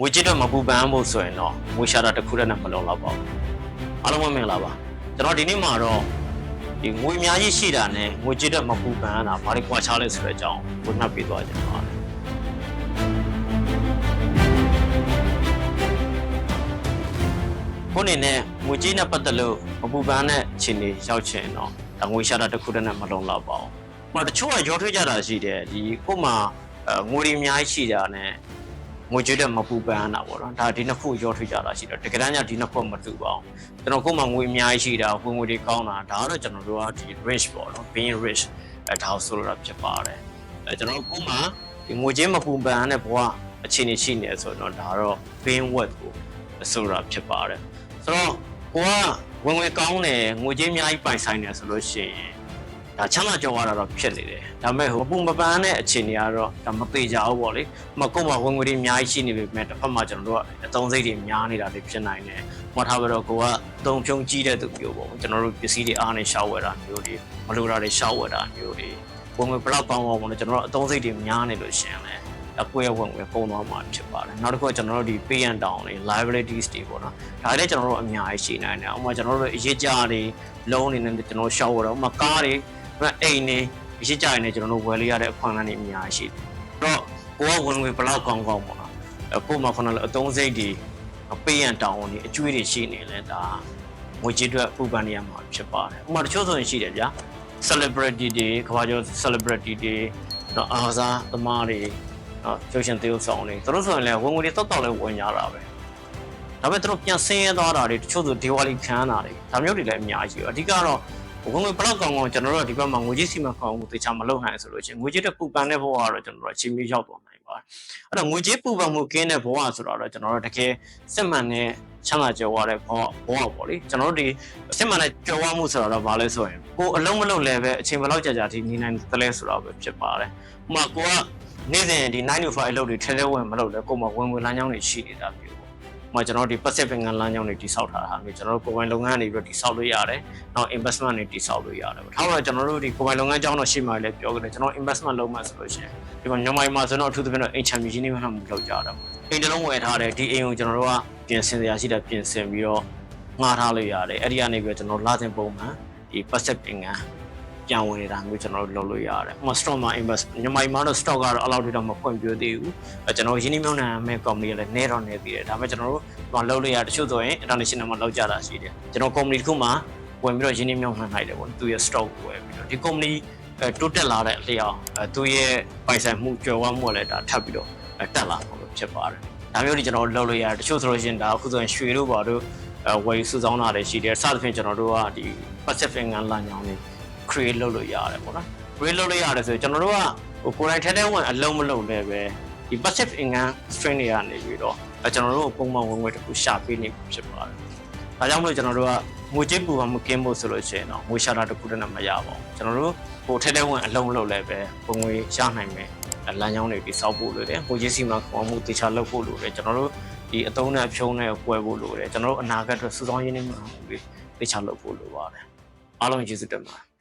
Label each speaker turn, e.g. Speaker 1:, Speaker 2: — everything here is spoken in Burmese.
Speaker 1: ငွေကြေးတော့မပူပန်ဖို့ဆိုရင်တော့ငွေရှာတာတစ်ခုတည်းနဲ့မလုံလောက်ပါဘူးအားလုံးပဲမင်္ဂလာပါကျွန်တော်ဒီနေ့မှာတော့ဒီငွေအများကြီးရှိတာနဲ့ငွေကြေးတော့မပူပန်တာဘာတွေကွာခြားလဲဆိုတဲ့အကြောင်းကိုနှပ်ပြသွားကြပါမယ်ခုအနေနဲ့ငွေကြေးနဲ့ပတ်သက်လို့မပူပန်တဲ့အခြေအနေရောက်ချင်တော့ဒါငွေရှာတာတစ်ခုတည်းနဲ့မလုံလောက်ပါဘူး။ဟိုတချို့ကရောထွေးကြတာရှိတယ်ဒီကို့မှာအဲငွေတွေအများကြီးရှိတာနဲ့ ငွေကြေးတဲ့မပူပန်တာပေါ့နော်။ဒါဒီနှစ်ခုရောထွေးကြတာရှိတယ်။တကယ်တမ်းကျဒီနှစ်ခုမတူပါဘူး။ကျွန်တော်ကို့မှာငွေအများကြီးရှိတာဝင်ငွေတွေကောင်းတာဒါကတော့ကျွန်တော်တို့ကဒီ rich ပေါ့နော် being rich အဲဒါကိုဆိုလိုတာဖြစ်ပါတယ်။အဲကျွန်တော်ကို့မှာဒီငွေကြေးမပူပန်တဲ့ဘဝအခြေအနေရှိနေဆိုတော့ဒါတော့ being worth ကိုဆိုတာဖြစ်ပါတယ်။ဆိုတော့ကိုကဝင်ငွေကောင်းတယ်ငွေကြေးအများကြီးပိုင်ဆိုင်တယ်ဆိုလို့ရှိရင် ဒါချမ်းသာကြွားတာတော့ဖြစ်နေတယ်ဒါပေမဲ့ဟိုပုံမပန်းတဲ့အခြေအနေကတော့ဒါမသေးကြဘူးပေါ့လေမကုတ်မှာဝင်ငွေတွေအများကြီးရှိနေပြီမဲ့တစ်ဖက်မှာကျွန်တော်တို့ကအသုံးစိတ်တွေများနေတာတွေဖြစ်နိုင်တယ်မထားဘဲတော့ကိုကအသုံးဖြုံကြီးတဲ့သူမျိုးပေါ့ကျွန်တော်တို့ပစ္စည်းတွေအားနဲ့ရှောက်ဝယ်တာမျိုးတွေမလိုတာတွေရှောက်ဝယ်တာမျိုးတွေဝင်ငွေဘယ်လောက်ကောင်းအောင်ပေါ့လေကျွန်တော်တို့အသုံးစိတ်တွေများနေလို့ရှိရင်လည်းအကွဲဝင်ဝင်ပုံသွားမှာဖြစ်ပါတယ်နောက်တစ်ခုကကျွန်တော်တို့ဒီ pay and down တွေ liabilities တွေပေါ့နော်ဒါလည်းကျွန်တော်တို့အများကြီးရှိနိုင်တယ်ဥပမာကျွန်တော်တို့အရေးကြတွေ loan တွေနဲ့ကျွန်တော်ရှောက်ရတော့ဥပမာကားတွေ ဥပမာအိမ်တွေအရေးကြတွေနဲ့ကျွန်တော်တို့ဝယ်လို့ရတဲ့အခွင့်အလမ်းတွေအများကြီးရှိတယ်အဲ့တော့ကိုကဝင်ဝင်ဘယ်လောက်ကောင်းကောင်းပေါ့နော်အကို့မှာခဏလည်းအသုံးစိတ်တွေ pay and down တွေအကျွေးတွေရှိနေလဲဒါငွေကြေးအတွက်ပူပန်နေရမှာဖြစ်ပါတယ်ဥပမာတချို့ဆိုရင်ရှိတယ်ဗျာ celebrity တွေကဘာကြော celebrity တွေတော့အားစားသမားတွေနော်ကျုပ်ရှင်သေုပ်ဆောင်တွေသူတို့ဆိုရင်လည်းဝင်ငွေတွေတောက်တောက်လဲဝင်ကြတာပဲဒါပေမဲ့သူတို့ပြန်ဆင်းရဲသွားတာတွေတချို့ဆိုဒီဝါလီခံတာတွေဒါမျိုးတွေလည်းအများကြီးပဲအဓိကတော့ ဝင်ငွေဘလောက်ကောင်းကောင်းကျွန်တော်တို့ကဒီဘက်မှာငွေကြေးစီမံခေါင်းမှုတေချာမလုပ်နိုင်ဆိုလို့ချင်းငွေကြေးတဲ့ပူပန်တဲ့ဘဝကတော့ကျွန်တော်တို့အချိန်မီရောက်သွားနိုင်ပါတယ်အဲ့တော့ငွေကြေးပူပန်မှုကင်းတဲ့ဘဝဆိုတော့ကျွန်တော်တို့တကယ်စစ်မှန်တဲ့ချမ်းသာကြွယ်ဝတဲ့ဘဝဘဝပေါ့လေကျွန်တော်တို့ဒီစစ်မှန်တဲ့ကြွယ်ဝမှုဆိုတော့ဘာလဲဆိုရင်ကိုအလုံးမလုံးလည်းပဲအချိန်ဘယ်လောက်ကြာကြာဒီနေနိုင်တယ်လဲဆိုတော့ပဲဖြစ်ပါတယ်ဥပမာကိုကနေ့စဉ်ဒီ9 to 5အလုပ်တွေထဲထဲဝင်မလုပ်လဲကိုမှဝင်ဝင်လမ်းကြောင်းတွေရှိနေတာမျိုးပေါ့ဥပ မာကျွန်တော်တို့ဒီ passive income လမ်းကြောင်းတွေတိစောက်ထားတာမျိုးကျွန်တော်တို့ကိုယ်ပိုင်လုပ်ငန်းတွေပြီးတော့တိစောက်လို့ရတယ်နောက် investment တွေတိစောက်လို့ရတယ်ပေါ့ထားတော့ကျွန်တော်တို့ဒီကိုယ်ပိုင်လုပ်ငန်းကြောင်းတော့ရှိမှလည်းပြောကြတယ်ကျွန်တော် investment လုပ်မှဆိုလို့ရှိရင်ဒီမှာမြန်မာပြည်မှာဆိုတော့အထူးသဖြင့်တော့အိမ်ချမ်းမြေကြီးနေမှမလုပ်ကြတော့ဘူးအိမ်တစ်လုံးဝယ်ထားတယ်ဒီအိမ်ကိုကျွန်တော်တို့ကပြင်ဆင်စရာရှိတာပြင်ဆင်ပြီးတော့ငှားထားလို့ရတယ်အဲ့ဒီကနေပြီးတော့ကျွန်တော်လာစဉ်ပုံမှန်ဒီ passive income ပြန်ဝင်နေတာမျိုးကျွန်တော်တို့လုပ်လို့ရတယ်။ဥပမာ stock မှာ invest မြန်မာပြည်မှာတော့ stock ကတော့အလောက်ထိတော့မဖွင့်ပြသေးဘူး။အဲကျွန်တော်ရင်းနှီးမြှုပ်နှံမဲ့ company ကလည်းနေတော့နေသေးတယ်။ဒါပေမဲ့ကျွန်တော်တို့ဘာလုပ်လို့ရတချို့ဆိုရင် international မှာလောက်ကြတာရှိတယ်။ကျွန်တော် company တစ်ခုမှာဝင်ပြီးတော့ရင်းနှီးမြှုပ်နှံနိုင်တယ်ပေါ့။သူရဲ့ stock ကိုဝယ်ပြီးတော့ဒီ company အဲတိုးတက်လာတဲ့အလျောက်အဲသူရဲ့ပိုင်ဆိုင်မှုကျော်ဝမှုလည်းဒါထပ်ပြီးတော့တက်လာမှာဖြစ်ပါတယ်။ဒါမျိုးတွေကျွန်တော်လုပ်လို့ရတယ်။တချို့ဆိုလို့ရှိရင်ဒါအခုဆိုရင်ရွှေတို့ပါတို့အဲဝယ်စုဆောင်းတာတွေရှိတယ်။စသဖြင့်ကျွန်တော်တို့ကဒီ passive income လမ်းကြောင်းတွေ create လုပ်လို့ရတယ်ပေါ့နော် create လုပ်လို့ရတယ်ဆိုရင်ကျွန်တော်တို့ကဟိုကိုယ်တိုင်ထဲထဲဝင်အလုံးမလုံးလည်းပဲဒီ passive income stream တွေကနေပြီးတော့အဲကျွန်တော်တို့ပုံမှန်ဝင်ငွေတစ်ခုရှာပေးနေဖြစ်ပါတယ်။ဒါကြောင့်မလို့ကျွန်တော်တို့ကငွေကြေးပူပါမကင်းဖို့ဆိုလို့ရှိရင်တော့ငွေရှာတာတစ်ခုတည်းနဲ့မရပါဘူး။ကျွန်တော်တို့ဟိုထဲထဲဝင်အလုံးမလုံးလည်းပဲဝင်ငွေရနိုင်မယ်လမ်းကြောင်းတွေတိစောက်ဖို့လိုတယ်။ငွေကြေးစီမံခေါ်မှုတေချာလုပ်ဖို့လိုတယ်ကျွန်တော်တို့ဒီအတုံးနဲ့အဖြုံးနဲ့ကွဲဖို့လိုတယ်ကျွန်တော်တို့အနာဂတ်အတွက်စုဆောင်းရင်းနှီးမှုတွေတေချာလုပ်ဖို့လိုပါတယ်။အားလုံးကျေးဇူးတင်ပါတယ်